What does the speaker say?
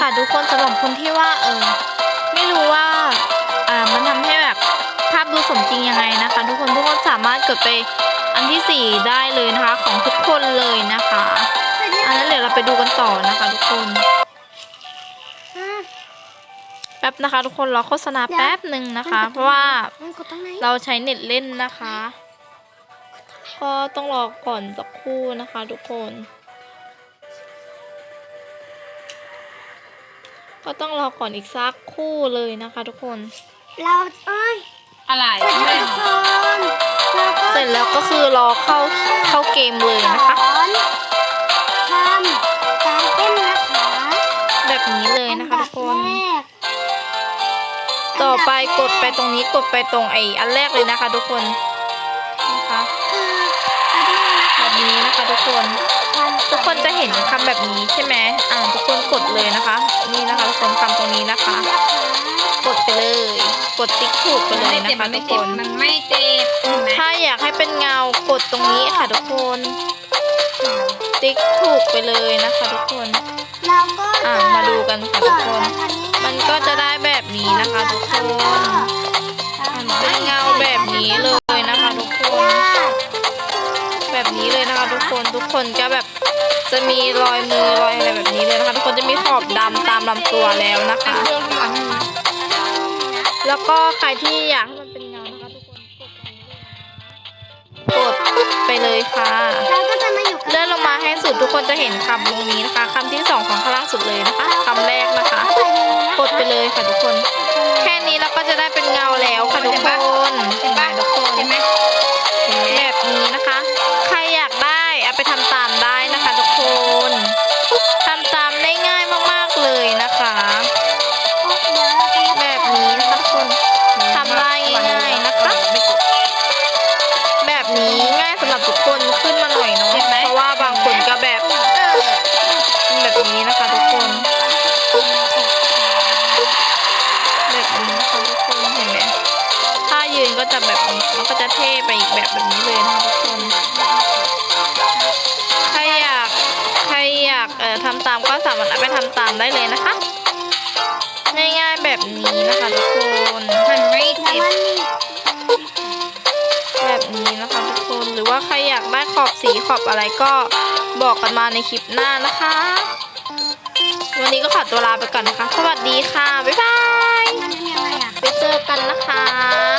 ค่ะทุกคนสำหรับคนที่ว่าเออไม่รู้ว่าอ่ามันทำให้แบบภาพดูสมจริงยังไงนะคะ ทุกคนทุกคนสามารถกดไปอันที่สี่ได้เลยนะคะของทุกคนเลยนะคะอันนั้นเดี๋ยวเราไปดูกันต่อนะคะ ทุกคนอะแป๊บนะคะ ทุกคนรอโฆษณาแป๊บหนึ่งนะคะ เพราะว่ามันกดตรงไหนเราใช้เน็ตเล่นนะคะ ก็ต้องรอก่อนสักครู่นะคะ ทุกคน ก็ต้องรอก่อนอีกสักครู่เลยนะคะทุกคน เราเอ้ยอะไรสวัสดีทุกคนเราก็เสร็จแล้วก็คือรอเข้าเข้าเกมเลยนะคะสอนทำการเต้นนะคะแบบนี้เลยนะคะทุกคนอันดับแรกต่อไปกดไปตรงนี้กดไปตรงไอ้อันแรกเลยนะคะทุกคนนะคะคืออันแรกนะคะแบบนี้นะคะทุกคน ทุกคนจะเห็นคำแบบนี้ใช่ไหมอ่าทุ กคนกดเลยนะคะ นี่นะคะทุกคนคำตรงนี้นะคะ กดไปเลย กดติ๊กถูกไปเลยไม่นะเจ็บคะมันทุไม่กคเจ็บนมันไม่เจ็บเห็นไหมถ้าอยากให้เป็นเงากดตรงนี้ค่ะทุกคน ติ๊กถูกไปเลยนะคะทุกคนเราก็อ่าจะมาดูกันค่ะทุกคน มันก็จะได้แบบนี้นะคะทุกคนเป็นเงาแบบนี้เลย นี้เลยนะคะทุกคนทุกคนก็แบบจะมีรอยมือรอยอะไรแบบนี้เลยนะคะทุกคนจะมีขอบดำตามลำตัวแล้วนะคะ แล้วก็ใครที่อยากให้มันเป็นเงานะคะทุกคนกดตรงนี้เลยนะคะกดไปเลยค่ะเราก็จะมาอยู่กับเลื่อนลงมาให้สุดทุกคนจะเห็นคำตรงนี้นะคะคำที่สองของข้างล่างสุดเลยนะคะคำแรกนะคะ กดไปเลยค่ะทุกคน แค่นี้เราก็จะได้เป็นเงาแล้วค่ะทุกคนเห็นไหมทุกคนเห็นไหม ก็จะแบบนี้มันก็จะเท่ไปอีกแบบแบบนี้เลยนะคะทุกคนใครอยากใครอยากเอ่อทำตามก็สามารถเอาไปทำตามได้เลยนะคะ ง่ายๆแบบนี้นะคะทุกคนมันไม่เจ็บแบบนี้นะคะทุกคนหรือว่าใครอยากได้ขอบสีขอบอะไรก็บอกกันมาในคลิปหน้านะคะ วันนี้ก็ขอตัวลาไปก่อนนะคะ สวัสดีค่ะ บ๊ายบายมันเป็นยังไงอะไปเจอกันนะคะ